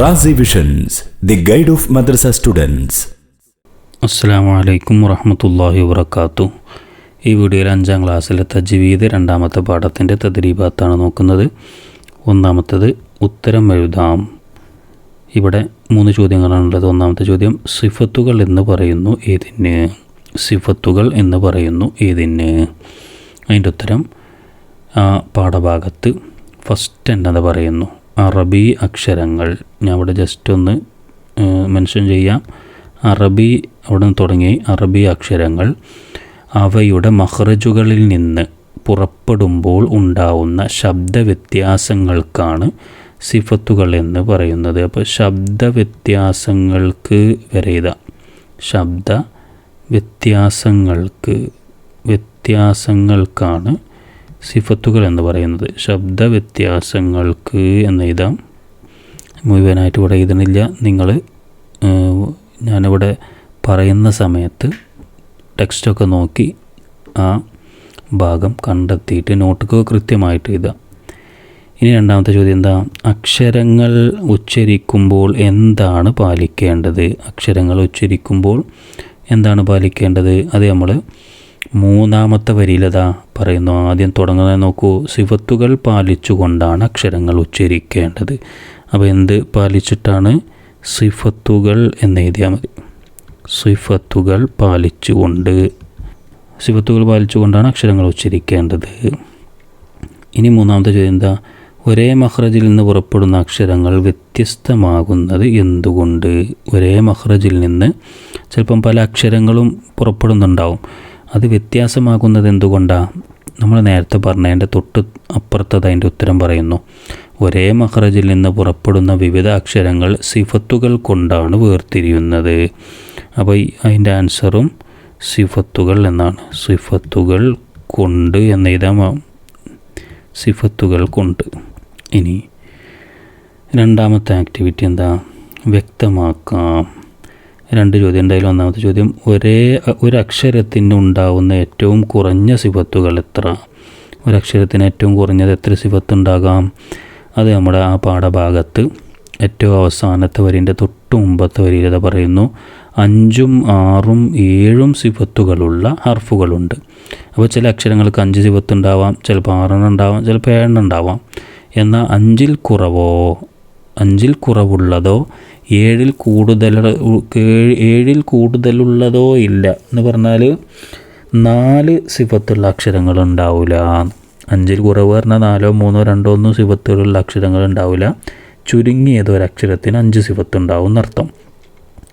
Razi visions the guide of madrasa students അസ്സാം വലൈക്കും വറഹമത്തല്ലാഹി വാത്തു ഈ വീഡിയോയിൽ അഞ്ചാം ക്ലാസ്സിലെ തജ്വീദ് രണ്ടാമത്തെ പാഠത്തിന്റെ തദ്രീബാത്താണ് നോക്കുന്നത്. ഒന്നാമത്തത് ഉത്തരം എഴുതാം. ഇവിടെ മൂന്ന് ചോദ്യങ്ങളാണുള്ളത് ഒന്നാമത്തെ ചോദ്യം സിഫത്തുകൾ എന്ന് പറയുന്നു ഏതിന്? സിഫത്തുകൾ എന്ന് പറയുന്നു ഏതിന്? അതിന്റെ ഉത്തരം പാഠഭാഗത്ത് ഫസ്റ്റ് എന്നത് പറയുന്നു. അറബി അക്ഷരങ്ങൾ. ഞാൻ ഇവിടെ ജസ്റ്റ് ഒന്ന് മെൻഷൻ ചെയ്യാം. അറബി അവിടെ നിന്ന് തുടങ്ങി. അറബി അക്ഷരങ്ങൾ. അവയുടെ മഹ്റജുകളിൽ നിന്ന് പുറപ്പെടുമ്പോൾ ഉണ്ടാവുന്ന ശബ്ദ വ്യത്യാസങ്ങൾക്കാണ് സിഫത്തുകൾ എന്ന് പറയുന്നത്. അപ്പോൾ ശബ്ദ വ്യത്യാസങ്ങൾക്ക് വരെ ഇതാ. ശബ്ദ വ്യത്യാസങ്ങൾക്ക് വ്യത്യാസങ്ങൾക്കാണ് സിഫത്തുകൾ എന്ന് പറയുന്നത്. ശബ്ദ വ്യത്യാസങ്ങൾക്ക് എന്ന് എഴുതാം. മുഴുവനായിട്ട് ഇവിടെ എഴുതണില്ല. നിങ്ങൾ ഞാനിവിടെ പറയുന്ന സമയത്ത് ടെക്സ്റ്റൊക്കെ നോക്കി ആ ഭാഗം കണ്ടെത്തിയിട്ട് നോട്ടുകൾ കൃത്യമായിട്ട് എഴുതാം. ഇനി രണ്ടാമത്തെ ചോദ്യം എന്താ? അക്ഷരങ്ങൾ ഉച്ചരിക്കുമ്പോൾ എന്താണ് പാലിക്കേണ്ടത്? അക്ഷരങ്ങൾ ഉച്ചരിക്കുമ്പോൾ എന്താണ് പാലിക്കേണ്ടത്? അത് നമ്മൾ മൂന്നാമത്തെ വരിയിലതാ പറയുന്നു. ആദ്യം തുടങ്ങുന്നത് നോക്കൂ. സിഫത്തുകൾ പാലിച്ചുകൊണ്ടാണ് അക്ഷരങ്ങൾ ഉച്ചരിക്കേണ്ടത്. അപ്പോൾ എന്ത് പാലിച്ചിട്ടാണ്? സിഫത്തുകൾ എന്ന് എഴുതിയാൽ മതി. സിഫത്തുകൾ പാലിച്ചുകൊണ്ട്. സിഫത്തുകൾ പാലിച്ചുകൊണ്ടാണ് അക്ഷരങ്ങൾ ഉച്ചരിക്കേണ്ടത്. ഇനി മൂന്നാമത്തെ ചോദ്യം എന്താ? ഒരേ മഹ്റജിൽ നിന്ന് പുറപ്പെടുന്ന അക്ഷരങ്ങൾ വ്യത്യസ്തമാകുന്നത് എന്തുകൊണ്ട്? ഒരേ മഹ്റജിൽ നിന്ന് ചിലപ്പം പല അക്ഷരങ്ങളും പുറപ്പെടുന്നുണ്ടാവും. അത് വ്യത്യാസമാകുന്നത് എന്തുകൊണ്ടാണ് നമ്മൾ നേരത്തെ പറഞ്ഞതിന്റെ തൊട്ട് അപ്പുറത്തത് അതിന്റെ ഉത്തരം പറയുന്നു. ഒരേ മഹ്റജിൽ നിന്ന് പുറപ്പെടുന്ന വിവിധ അക്ഷരങ്ങൾ സിഫത്തുകൾ കൊണ്ടാണ് വേർതിരിയുന്നത്. അപ്പോൾ അതിന്റെ ആൻസറും സിഫത്തുകൾ എന്നാണ്. സിഫത്തുകൾ കൊണ്ട് എന്ന് എഴുതാം സിഫത്തുകൾ കൊണ്ട്. ഇനി രണ്ടാമത്തെ ആക്ടിവിറ്റി എന്താ? വ്യക്തമാക്കാം. രണ്ട് ചോദ്യം. ഉണ്ടായാലും ഒന്നാമത്തെ ചോദ്യം ഒരേ ഒരു അക്ഷരത്തിന് ഉണ്ടാവുന്ന ഏറ്റവും കുറഞ്ഞ സിഫത്തുകൾ എത്ര? ഒരക്ഷരത്തിന് ഏറ്റവും കുറഞ്ഞത് എത്ര സിഫത്ത് ഉണ്ടാകാം അത് നമ്മുടെ ആ പാഠഭാഗത്ത് ഏറ്റവും അവസാനത്തെ വരിന്റെ തൊട്ട് മുമ്പത്തെ വരിയിൽ അത് പറയുന്നു. അഞ്ചും ആറും ഏഴും സിഫത്തുകളുള്ള ഹർഫുകളുണ്ട്. അപ്പോൾ ചില അക്ഷരങ്ങൾക്ക് അഞ്ച് സിഫത്ത് ഉണ്ടാവാം ചിലപ്പോൾ ആറെണ്ണം ഉണ്ടാവാം ചിലപ്പോൾ ഏഴെണ്ണം ഉണ്ടാവാം. എന്നാൽ അഞ്ചിൽ കുറവോ? അഞ്ചിൽ കുറവുള്ളതോ ഏഴിൽ കൂടുതൽ ഏഴിൽ കൂടുതലുള്ളതോ ഇല്ല. എന്ന് പറഞ്ഞാൽ നാല് സിഫത്തുള്ള അക്ഷരങ്ങൾ ഉണ്ടാവില്ല അഞ്ചിൽ കുറവ് പറഞ്ഞാൽ നാലോ മൂന്നോ രണ്ടോ ഒന്നോ സിഫത്തുകളുള്ള അക്ഷരങ്ങൾ ഉണ്ടാവില്ല ചുരുങ്ങിയത് ഒരക്ഷരത്തിന് അഞ്ച് സിഫത്ത് ഉണ്ടാവും എന്നർത്ഥം.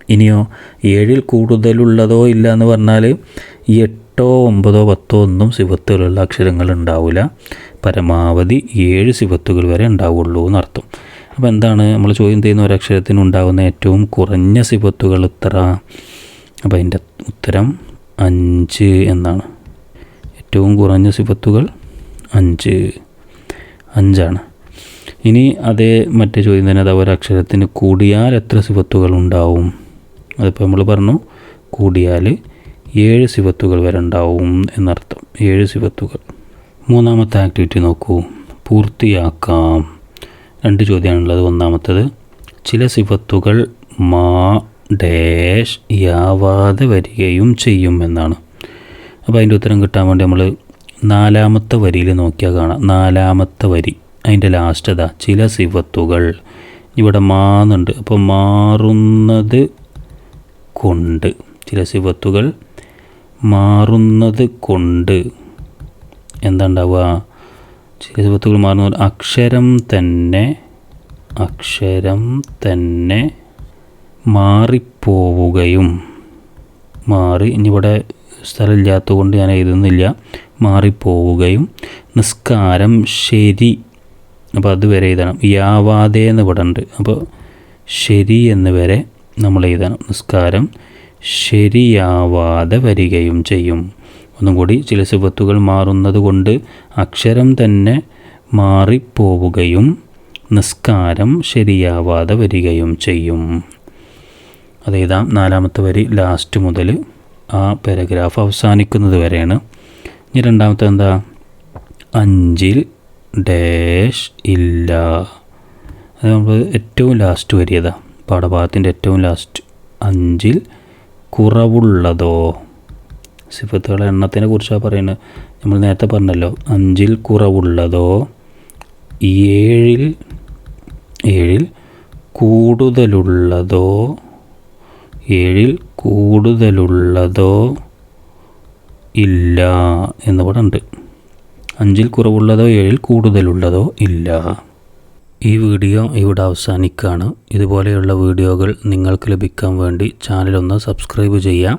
ഇനിയോ ഏഴിൽ കൂടുതലുള്ളതോ ഇല്ല എന്ന് പറഞ്ഞാൽ എട്ടോ ഒമ്പതോ പത്തോ ഒന്നും സിഫത്തുകളുള്ള അക്ഷരങ്ങൾ ഉണ്ടാവില്ല പരമാവധി ഏഴ് സിഫത്തുകൾ വരെ ഉണ്ടാവുള്ളൂ എന്നർത്ഥം. അപ്പോൾ എന്താണ് നമ്മൾ ചോദ്യം ചെയ്യുന്ന ഒരക്ഷരത്തിന് ഉണ്ടാകുന്ന ഏറ്റവും കുറഞ്ഞ സിപത്തുകൾ എത്ര അപ്പോൾ അതിന്റെ ഉത്തരം അഞ്ച് എന്നാണ്. ഏറ്റവും കുറഞ്ഞ സിപത്തുകൾ അഞ്ച്. അഞ്ചാണ്. ഇനി അതേ മറ്റേ ചോദ്യം തന്നെ അതാ ഒരക്ഷരത്തിന് കൂടിയാൽ എത്ര സിപത്തുകൾ ഉണ്ടാവും? അതിപ്പോൾ നമ്മൾ പറഞ്ഞു കൂടിയാൽ ഏഴ് സിപത്തുകൾ വരെ ഉണ്ടാവും എന്നർത്ഥം. ഏഴ് സിപത്തുകൾ മൂന്നാമത്തെ ആക്ടിവിറ്റി നോക്കൂ. പൂർത്തിയാക്കാം. രണ്ട് ചോദ്യമാണുള്ളത്. ഒന്നാമത്തത് ചില സിഫത്തുകൾ മാ ഡാഷ് യാവാതെ വരികയും ചെയ്യും എന്നാണ്. അപ്പോൾ അതിന്റെ ഉത്തരം കിട്ടാൻ വേണ്ടി നമ്മൾ നാലാമത്തെ വരിയിൽ നോക്കിയാൽ കാണാം. നാലാമത്തെ വരി അതിന്റെ ലാസ്റ്റ് അതാ ചില സിഫത്തുകൾ. ഇവിടെ മാന്നുണ്ട് അപ്പോൾ മാറുന്നത് കൊണ്ട് ചില സിഫത്തുകൾ മാറുന്നത് കൊണ്ട് എന്താ ഉണ്ടാവുക? ചില സിഫത്തുകൾ മാറുന്ന അക്ഷരം തന്നെ അക്ഷരം തന്നെ മാറിപ്പോവുകയും. മാറി ഇനിയിവിടെ സ്ഥലമില്ലാത്തതുകൊണ്ട് ഞാൻ എഴുതുന്നില്ല. മാറിപ്പോവുകയും. നിസ്കാരം ശരി. അപ്പോൾ അതുവരെ എഴുതണം. യാവാതെ എന്ന് ഇവിടെ ഉണ്ട്. അപ്പോൾ ശരി എന്ന് വരെ നമ്മൾ എഴുതണം. നിസ്കാരം ശരിയാവാതെ വരികയും ചെയ്യും. ഒന്നും കൂടി ചില സിഫത്തുകൾ മാറുന്നത് കൊണ്ട് അക്ഷരം തന്നെ മാറിപ്പോവുകയും നിസ്കാരം ശരിയാവാതെ വരികയും ചെയ്യും. അതെഴുതാം നാലാമത്തെ വരി ലാസ്റ്റ് മുതൽ ആ പാരഗ്രാഫ് അവസാനിക്കുന്നത് വരെയാണ്. ഇനി രണ്ടാമത്തെ എന്താ? അഞ്ചിൽ ഡാഷ് ഇല്ല. അത് നമ്മൾ ഏറ്റവും ലാസ്റ്റ് വരിയതാണ് പാഠഭാഗത്തിന്റെ ഏറ്റവും ലാസ്റ്റ് അഞ്ചിൽ കുറവുള്ളതോ? സിഫത്തുകളെ എണ്ണത്തിനെ കുറിച്ചാണ് പറയുന്നത്. നമ്മൾ നേരത്തെ പറഞ്ഞല്ലോ അഞ്ചിൽ കുറവുള്ളതോ ഏഴിൽ ഏഴിൽ കൂടുതലുള്ളതോ ഏഴിൽ കൂടുതലുള്ളതോ ഇല്ല എന്ന് പറയുന്നുണ്ട് അഞ്ചിൽ കുറവുള്ളതോ ഏഴിൽ കൂടുതലുള്ളതോ ഇല്ല. ഈ വീഡിയോ ഇവിടെ അവസാനിക്കുകയാണ്. ഇതുപോലെയുള്ള വീഡിയോകൾ നിങ്ങൾക്ക് ലഭിക്കാൻ വേണ്ടി ചാനലൊന്ന് സബ്സ്ക്രൈബ് ചെയ്യാം